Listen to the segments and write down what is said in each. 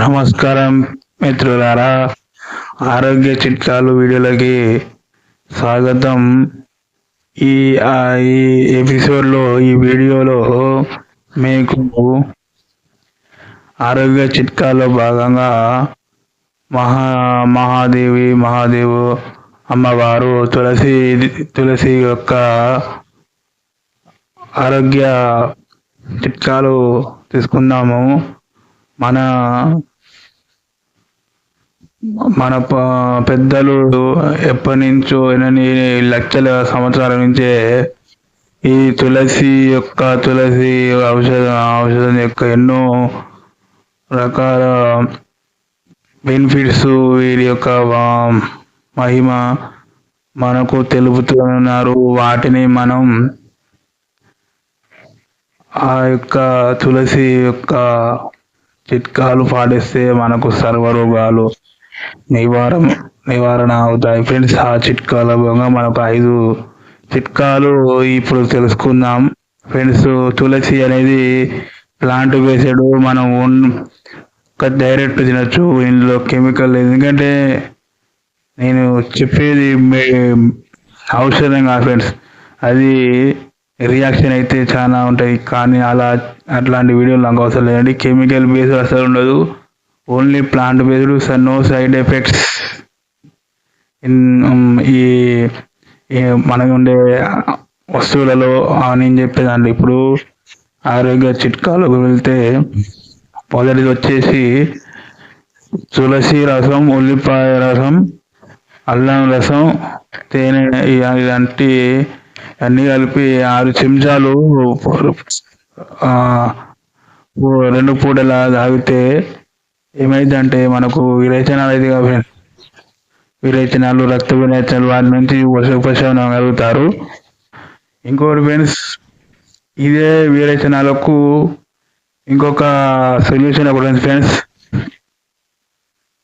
నమస్కారం మిత్రులారా. ఆరోగ్య చిట్కాలు వీడియోలకి స్వాగతం. ఈ ఈ ఎపిసోడ్లో ఈ వీడియోలో మీకు ఆరోగ్య చిట్కాలో భాగంగా మహా మహాదేవి మహాదేవు అమ్మవారు తులసి తులసి యొక్క ఆరోగ్య చిట్కాలు తీసుకుందాము. మన మన పెద్దలు ఎప్పటి నుంచో ఎన్ని లక్షల సంవత్సరాల నుంచే ఈ తులసి యొక్క తులసి ఔషధం ఔషధం యొక్క ఎన్నో రకాల బెనిఫిట్స్ వీరి యొక్క వా- మహిమ మనకు తెలుపుతున్నారు. వాటిని మనం ఆ యొక్క తులసి యొక్క చిట్కాలు పాటిస్తే మనకు సర్వరోగాలు నివారణ నివారణ అవుతాయి. ఫ్రెండ్స్ ఆ చిట్కాల భాగంగా మనకు ఐదు చిట్కాలు ఇప్పుడు తెలుసుకుందాం. ఫ్రెండ్స్ తులసి అనేది ప్లాంట్ వేసాడు మనం ఓన్ డైరెక్ట్ తినచ్చు. ఇందులో కెమికల్ లేదు. ఎందుకంటే నేను చెప్పేది ఔషధం కాదు ఫ్రెండ్స్. అది రియాక్షన్ అయితే చాలా ఉంటాయి. కానీ అలా అట్లాంటి వీడియోలు నాకు అవసరం లేదండి. కెమికల్ బేస్డ్ అసలు ఉండదు. Only plant based no side effects in ఈ మనకు ఉండే వస్తువులలో అని నేను ఇప్పుడు ఆరోగ్య చిట్కాలకు వెళ్తే మొదటిది వచ్చేసి తులసి రసం ఉల్లిపాయ రసం అల్లం రసం తేనె ఇలాంటి అన్ని కలిపి ఆరు చెంచాలు రెండు పూటలా తాగితే ఏమైందంటే మనకు విరేచనాలు అయితే కాబట్టి విరేచనాలు రక్త విరేచనాలు వాటి నుంచి ఉపశమనం కలుగుతారు. ఇంకోటి ఫ్రెండ్స్ ఇదే విరేచనాలకు ఇంకొక సొల్యూషన్ ఒకటి ఫ్రెండ్స్.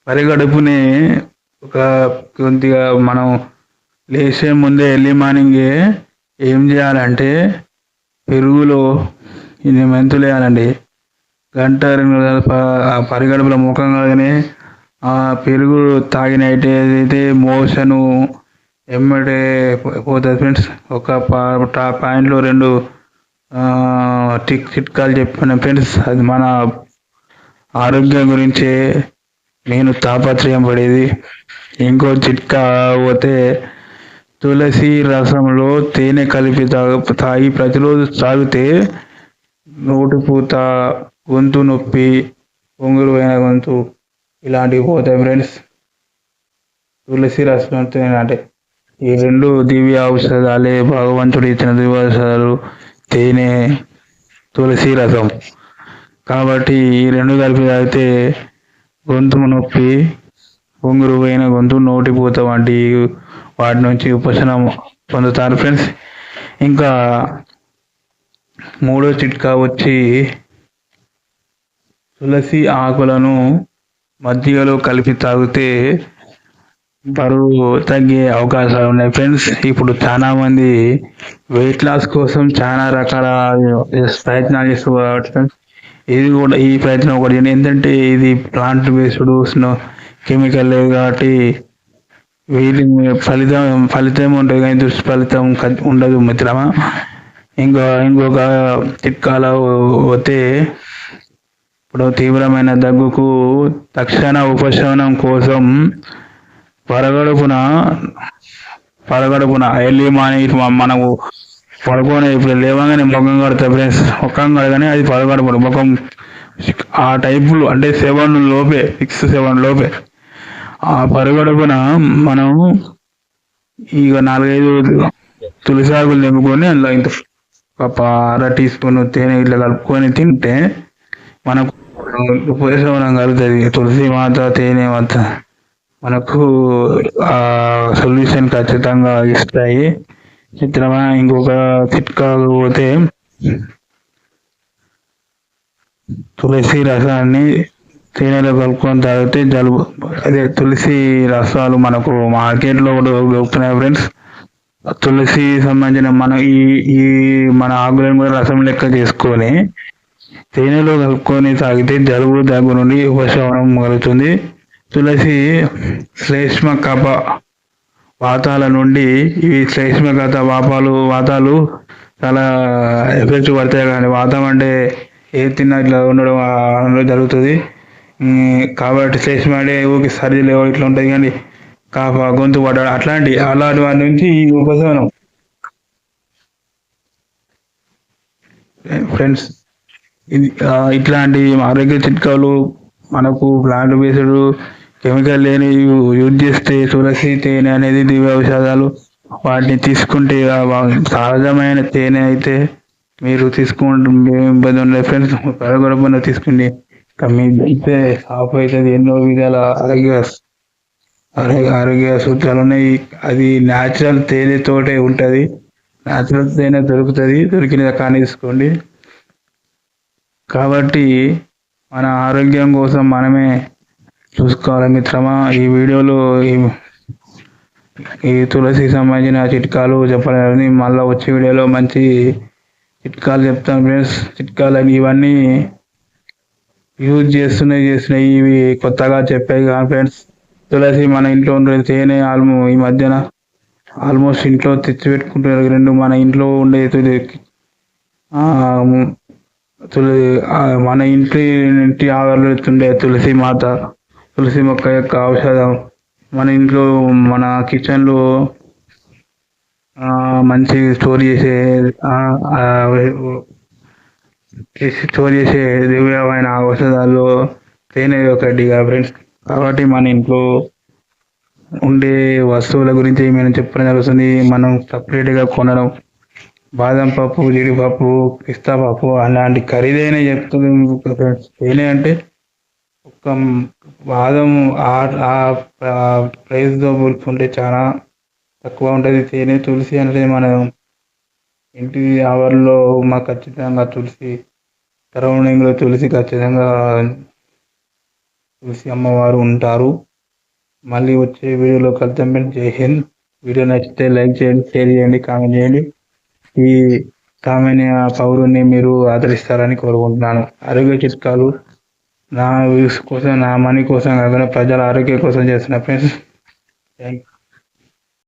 పరిగడుపుని ఒక కొద్దిగా మనం లేచే ముందే ఎర్లీ మార్నింగే ఏం చేయాలంటే పెరుగులో ఇన్ని మెంతులు వేయాలండి. గంట రెండు గంటల ముఖంగానే ఆ ముఖం ఆ పెరుగు తాగినట్టు ఏదైతే మోషను ఎమ్మటే పోతుంది ఫ్రెండ్స్ ఒక పా- పాయింట్లో రెండు టిక్ చిట్కాలు చెప్పిన ఫ్రెండ్స్ అది మన ఆరోగ్యం గురించే నేను తాపత్రయం పడేది. ఇంకో చిట్కా పోతే తులసి రసంలో తేనె కలిపి తాగు తాగి ప్రతిరోజు తాగితే నోటి పూత గొంతు నొప్పి పొంగురు పోయిన గొంతు ఇలాంటివి పోతాయి ఫ్రెండ్స్. తులసి రసం అంటే ఈ రెండు దివ్య ఔషధాలే భగవంతుడు ఇచ్చిన దివ్య ఔషధాలు తేనె తులసి రసం. కాబట్టి ఈ రెండు కలిపి తాగితే గొంతు నొప్పి పొంగురు పోయిన గొంతు నోటి పూత వంటి వాటి నుంచి ఉపశమనం పొందుతారు ఫ్రెండ్స్. ఇంకా మూడో చిట్కా వచ్చి తులసి ఆకులను మజ్జిగలో కలిపి తాగితే బరువు తగ్గే అవకాశాలు ఉన్నాయి ఫ్రెండ్స్. ఇప్పుడు చాలా మంది వెయిట్ లాస్ కోసం చాలా రకాల ప్రయత్నాలు చేస్తారు కాబట్టి ఇది కూడా ఈ ప్రయత్నం ఒకటి. ఏంటంటే ఇది ప్లాంట్ బేస్డ్ స్నో కెమికల్ లేదు కాబట్టి వీటి ఫలితం ఫలితం ఉంటుంది కానీ దుష్ఫలితం ఉండదు మిత్రమా. ఇంకా ఇంకొక చిట్కాల పోతే ఇప్పుడు తీవ్రమైన దగ్గుకు తక్షణ ఉపశమనం కోసం పరగడుపున పరగడుపున ఎర్లీ మార్నింగ్ మనకు మనము పడుకొని ఇప్పుడు లేవగానే ముఖం కడతా ఫ్రెండ్స్. ముఖం కడగానే అది పరగడుపున ముఖం ఆ టైపులు అంటే సెవెన్ లోపే సిక్స్ సెవెన్ లోపే. ఆ పరగడుపున మనం ఇక నాలుగైదు తులసి ఆకులు నింపుకొని అందులో ఇంత ఒక అర టీ స్పూన్ తేనె ఇట్లా కలుపుకొని తింటే మనకు ఉపశమనం కలుగుతుంది. తులసి మాత తేనె మాత మనకు ఆ సొల్యూషన్ ఖచ్చితంగా ఇస్తాయి. చిత్రమా ఇంకొక చిట్కాలు పోతే తులసి రసాన్ని తేనెలో కలుపుకొని తాగితే జలుబు అదే తులసి రసాలు మనకు మార్కెట్లో కూడా దొరుకుతున్నాయి ఫ్రెండ్స్. తులసి సంబంధించిన మన ఈ ఈ మన ఆకులను కూడా రసం లెక్క చేసుకొని తేనెలో కలుపుకొని తాగితే జలుబు దగ్గు నుండి ఉపశమనం కలుగుతుంది. తులసి శ్లేష్మ కప వాతాల నుండి ఇవి శ్లేష్మ కథ వాపాలు వాతాలు చాలా ఎఫెక్ట్ పడతాయి కానీ వాతం అంటే ఏ తిన్నా ఇట్లా ఉండడం జరుగుతుంది. కాబట్టి చేసి మాడే ఊరికి సర్ది లేవు ఇట్లా ఉంటుంది కానీ కాప గొంతు పడ్డాడు అట్లాంటి అలాంటి వాటి నుంచి ఈ ఉపశమనం. ఫ్రెండ్స్ ఇది ఇట్లాంటి ఆరోగ్య చిట్కాలు మనకు ప్లాంట్ బేస్డ్ కెమికల్ లేని యూజ్ చేస్తే తులసి తేనె అనేది దివ్య ఔషధాలు వాటిని తీసుకుంటే సహజమైన తేనె అయితే మీరు తీసుకుంటే ఇబ్బంది ఉండదు. ఫ్రెండ్స్ పరగొరపన్న తీసుకుంటే ఇంకా మీ అయితే అవుతుంది ఎన్నో విధాల ఆరోగ్య ఆరోగ్య ఆరోగ్య సూత్రాలు ఉన్నాయి. అది న్యాచురల్ తేనెతోటే ఉంటుంది. న్యాచురల్ తేనె దొరుకుతుంది దొరికిన కానీ తీసుకోండి. కాబట్టి మన ఆరోగ్యం కోసం మనమే చూసుకోవాలి మిత్రమా. ఈ వీడియోలో ఈ తులసి తులసికి సంబంధించిన చిట్కాలు చెప్పాలని మళ్ళీ వచ్చే వీడియోలో మంచి చిట్కాలు చెప్తాను ఫ్రెండ్స్. చిట్కాలు అని ఇవన్నీ యూజ్ చేస్తున్నాయి చేస్తున్నాయి ఇవి కొత్తగా చెప్పాయి కానీ ఫ్రెండ్స్ తులసి మన ఇంట్లో ఉండే తేనె ఆల్మో ఈ మధ్యన ఆల్మోస్ట్ ఇంట్లో తెచ్చి పెట్టుకుంటున్నారు రెండు మన ఇంట్లో ఉండే తులి తులసి మన ఇంటి ఇంటి ఆవరణలో ఉండే తులసి మాత తులసి మొక్క యొక్క ఔషధం. మన ఇంట్లో మన కిచెన్లో మంచి స్టోర్ చేసే స్టోర్ చేసే దివ్యమైన ఔషధాలు తేనె ఒకటిగా ఫ్రెండ్స్ కాబట్టి మన ఇంట్లో ఉండే వస్తువుల గురించి మనం చెప్పడం జరుగుతుంది. మనం సపరేట్గా కొనడం. బాదం పప్పు జీడిపప్పు పిస్తా పప్పు అలాంటి ఖరీదైన చెప్తుంది ఫ్రెండ్స్ తేనె అంటే ఒక బాదం ఆ- ఆ ప్రైస్తో పోల్చుకుంటే చాలా తక్కువ ఉంటుంది. తేనె తులసి అనేది మనం ఇంటి ఆవరణలో మా ఖచ్చితంగా తులసి సరౌండింగ్లో తులసి ఖచ్చితంగా తులసి అమ్మవారు ఉంటారు. మళ్ళీ వచ్చే వీడియోలో కలుద్దాం. ఫ్రెండ్స్. జై హింద్. వీడియో నచ్చితే లైక్ చేయండి షేర్ చేయండి కామెంట్ చేయండి. ఈ సామాన్య పౌరుని మీరు ఆదరిస్తారని కోరుకుంటున్నాను. ఆరోగ్య చిట్కాలు నా వ్యూస్ కోసం నా మనీ కోసం కాకుండా ప్రజల ఆరోగ్యం కోసం చేస్తున్న ఫ్రెండ్స్. థ్యాంక్